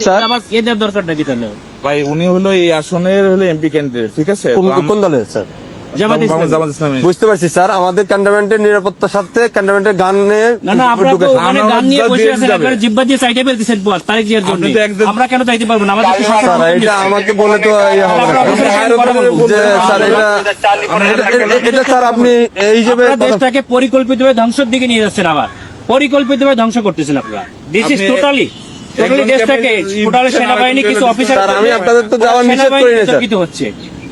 Sir? আমার এদের দরকার নাকি তাহলে? ভাই উনি হলো এই আসনের হলো এমপি ক্যান্ডিডেট ঠিক আছে? কোন তো আম- কোন দলের স্যার? জামাত ইসলামী। জামাত ইসলামী। বুঝতে পারছি স্যার। আমাদের ক্যান্টনমেন্টের নিরাপত্তার সাথে ক্যান্টনমেন্টের গান নিয়ে না না আপনারা তো ঢুকেছে। ওখানে গান নিয়ে বসে আছেন জিব্বা দিয়ে চাইতে পেরেছেন পর তারিখ জিয়ার জন্য। আপনি তো একদম- আমরা কেন চাইতে পারব না? আমাদের স্যার এটা আমাকে বলে তো হবে আমরা না। অফিসের সাথে কথা বলব। যে স্যার এটা এটা- এটা- এটা স্যার আপনি এই হিসেবে দেশটাকে পরিকল্পিতভাবে ধ্বংসের দিকে নিয়ে যাচ্ছেন আবার। পরিকল্পিতভাবে ধ্বংস করতেছেন আপনারা। দিস ইজ টোটালি টোটালি দেশটাকে ক্যাপ্টেন সেনাবাহিনী কিছু অফিসার আমি আপনাদের তো যাওয়ার নিষেধ করি না, স্যার। হচ্ছে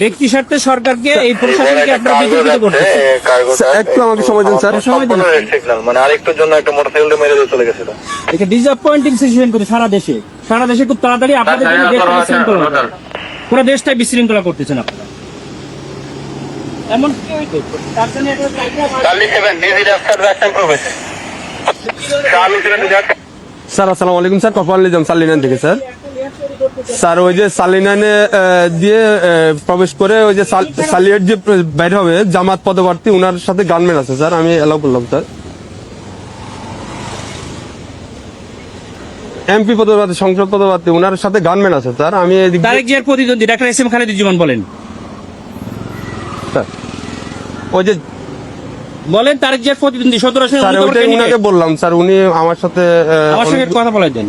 ব্যক্তি স্বার্থে সরকারকে এই প্রশাসনকে আপনারা বিতর্কিত করতেছেন একটু আমাকে সময় দিন স্যার। সময় দিন। মানে আরেকটুর জন্য একটা মোটরসাইকেল মেরে দিয়ে চলে গেছিল এটা ডিসঅ্যাপয়েন্টিং সিচুয়েশন করে সারা দেশে। সারা দেশে খুব তাড়াতাড়ি আপনাদের জন্য দেশটা বিশৃঙ্খলা পুরো দেশটাই বিশৃঙ্খলা করতেছেন আপনারা। এমন কি হইতো? তার জন্য একটা চাকরি- চার্লি সেভেন রাস্তার রাস্তায় প্রবেশ। স্যার আসসালামু আলাইকুম স্যার কপাল নিজাম থেকে স্যার। স্যার ওই যে সালিনানে দিয়ে প্রবেশ করে ওই যে সাল- সালিয়ের যে বাইরে হবে জামাত পদপ্রার্থী ওনার সাথে গানম্যান আছে স্যার আমি এলাও করলাম স্যার। এমপি পদপ্রার্থী সংসদ পদপ্রার্থী ওনার সাথে গানম্যান আছে স্যার আমি তারেক জিয়ার প্রতিদ্বন্দ্বী ডাক্তার এস এম খালেদুজ্জামান বলেন। স্যার, ওই যে বলেন তারেক জিয়ার প্রতিদ্বন্দ্বী সতেরো উনাকে বললাম স্যার উনি আমার সাথে আমার সঙ্গে কথা বলে দেন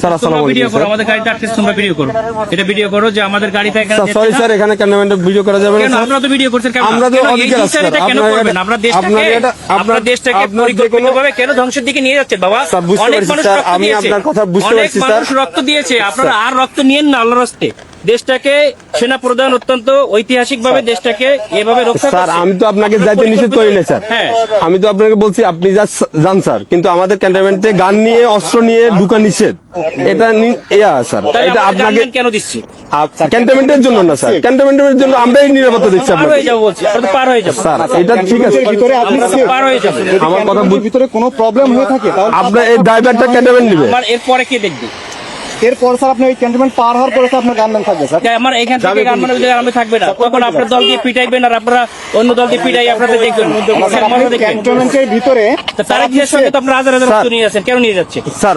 স্যার তোমরা আসসালামু ভিডিও করো আমাদের গাড়িতে আটকে তোমরা ভিডিও করো। এটা ভিডিও করো যে আমাদের গাড়িতে এখানে স্যার সরি স্যার এখানে ক্যামেরাম্যানটা ভিডিও করা যাবে না কেন? আপনারা তো ভিডিও করছেন আমরা তো অধিকার আছে, বিচার এটা স্যার। কেন আপনার করবেন আমরা দেশটাকে আপনার- কোনো- পরিকল্পিতভাবে কেন ধ্বংসের দিকে নিয়ে যাচ্ছেন বাবা? অনেক মানুষ রক্ত দিয়েছে। আপনার কথা বুঝতে অনেক মানুষ রক্ত দিয়েছে আপনারা আর রক্ত নিয়েন না আল্লাহ রাস্তে দেশটাকে সেনা প্রধান অত্যন্ত ঐতিহাসিক ভাবে দেশটাকে এভাবে রক্ষা স্যার আমি তো আপনাকে যাইতে নিষেধ করি না স্যার। হ্যাঁ। আমি তো আপনাকে বলছি আপনি যা যান স্যার। কিন্তু আমাদের ক্যান্টনমেন্টে গান নিয়ে অস্ত্র নিয়ে ঢুকা নিষেধ। এটা ইয়া স্যার। এটা আপনাকে কেন দিচ্ছি? ক্যান্টনমেন্টের জন্য না স্যার। ক্যান্টনমেন্টের জন্য আমরাই নিরাপত্তা দিচ্ছি আপনাকে যাব বলছি। আমরা তো পার হয়ে যাব। স্যার এটা ঠিক আছে। ভিতরে আপনি পার হয়ে যাব। আমার কথা ভিতরে কোনো প্রবলেম হয়ে থাকে তাহলে আপনার এই ড্রাইভারটা ক্যান্টনমেন্ট নিবে। এরপরে কে দেখবে? এরপর স্যার আপনি ওই ক্যান্টনমেন্ট পার হওয়ার পরে স্যার আপনার গানম্যান থাকবে স্যার। আমার এখান থেকে ওই জায়গায় আমি থাকবে না। তখন আপনার দল দিয়ে পিটাইবেন আর আপনারা অন্য দল দিয়ে পিটাই আপনাদের দেখবেন। ক্যান্টনমেন্টের ভিতরে তারা তারেক জিয়ার সঙ্গে তো আপনারা হাজার হাজার নিয়ে যাচ্ছেন। কেন নিয়ে যাচ্ছে স্যার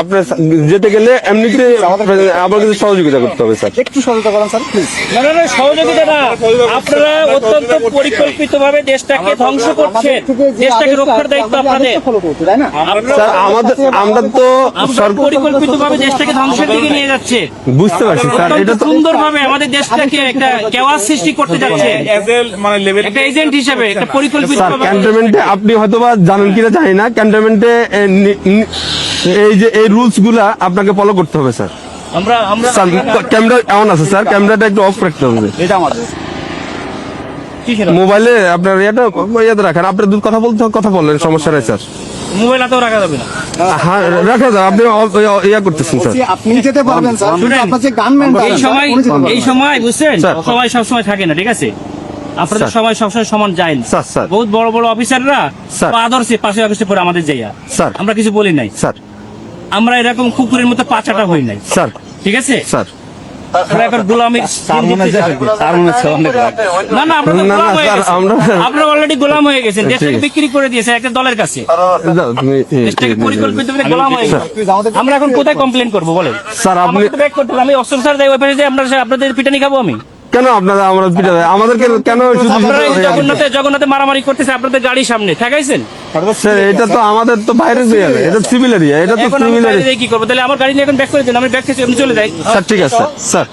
আপনার যেতে গেলে এমনিতে আমার কাছে সহযোগিতা করতে হবে স্যার। একটু সহযোগিতা করেন স্যার প্লিজ না না না সহযোগিতা না। আপনারা অত্যন্ত পরিকল্পিত ভাবে দেশটাকে ধ্বংস করছেন। দেশটাকে রক্ষার দায়িত্ব আপনাদের। তাই না? স্যার আমাদের আমরা তো সরকার পরিকল্পিত দেশটাকে ধ্বংসের দিকে নিয়ে যাচ্ছে। বুঝতে পারছি স্যার এটা তো সুন্দর আমাদের দেশটাকে একটা কেওয়াস সৃষ্টি করতে যাচ্ছে। মানে লেভেল একটা এজেন্ট হিসেবে একটা পরিকল্পিত ক্যান্টনমেন্টে আপনি হয়তোবা জানেন কিনা জানি না ক্যান্টনমেন্টে এই যে এই রুলসগুলা আপনাকে ফলো করতে হবে স্যার। আমরা আমরা স্যার ক্যামেরা এমন আছে স্যার ক্যামেরাটা একটু অফ রাখতে হবে। এটা আমাদের মোবাইলে আপনার ইয়েটা ইয়েতে রাখেন। আপনার দুধ কথা বলতে কথা বললেন সমস্যা নেই স্যার। মোবাইল হাতেও রাখা যাবে না। হ্যাঁ রাখা যায় আপনি ইয়া- করতেছেন স্যার। আপনি যেতে পারবেন স্যার। আপনার যে গানম্যান এই সময় এই সময় বুঝছেন। সময় সব সময় থাকে না ঠিক আছে? আপনাদের। সময় সবসময় সমান যায় না স্যার, স্যার। বহুত বড় বড় অফিসাররা স্যার। আদর্শে পাঁচই আগস্টে পরে আমাদের যাইয়া স্যার। আমরা কিছু বলি নাই। স্যার। আমরা এরকম কুকুরের মতো পাচাটা হই নাই স্যার ঠিক আছে স্যার আমরা এখন গোলামি হয়ে গেছেন। অলরেডি গোলাম হয়ে গেছেন দেশটাকে বিক্রি করে দিয়েছে একটা দলের কাছে হয়ে আমরা এখন কোথায় কমপ্লেন করব বলেন স্যার আপনি আপনাদের পিটানি খাব আমি কেন আপনারা আমরা পিঠা দেয় আমাদেরকে কেন জগন্নাথে জগন্নাথে মারামারি করতেছে আপনাদের গাড়ির সামনে ঠেকাইছেন? স্যার এটা তো আমাদের তো বাইরে এরিয়া এটা সিভিল এরিয়া এটা তো এখন সিভিল এরিয়া কি করব? তাহলে আমার গাড়ি নিয়ে এখন ব্যাক করে দেন আমি ব্যাক থেকে আমি চলে যাই। স্যার ঠিক আছে স্যার।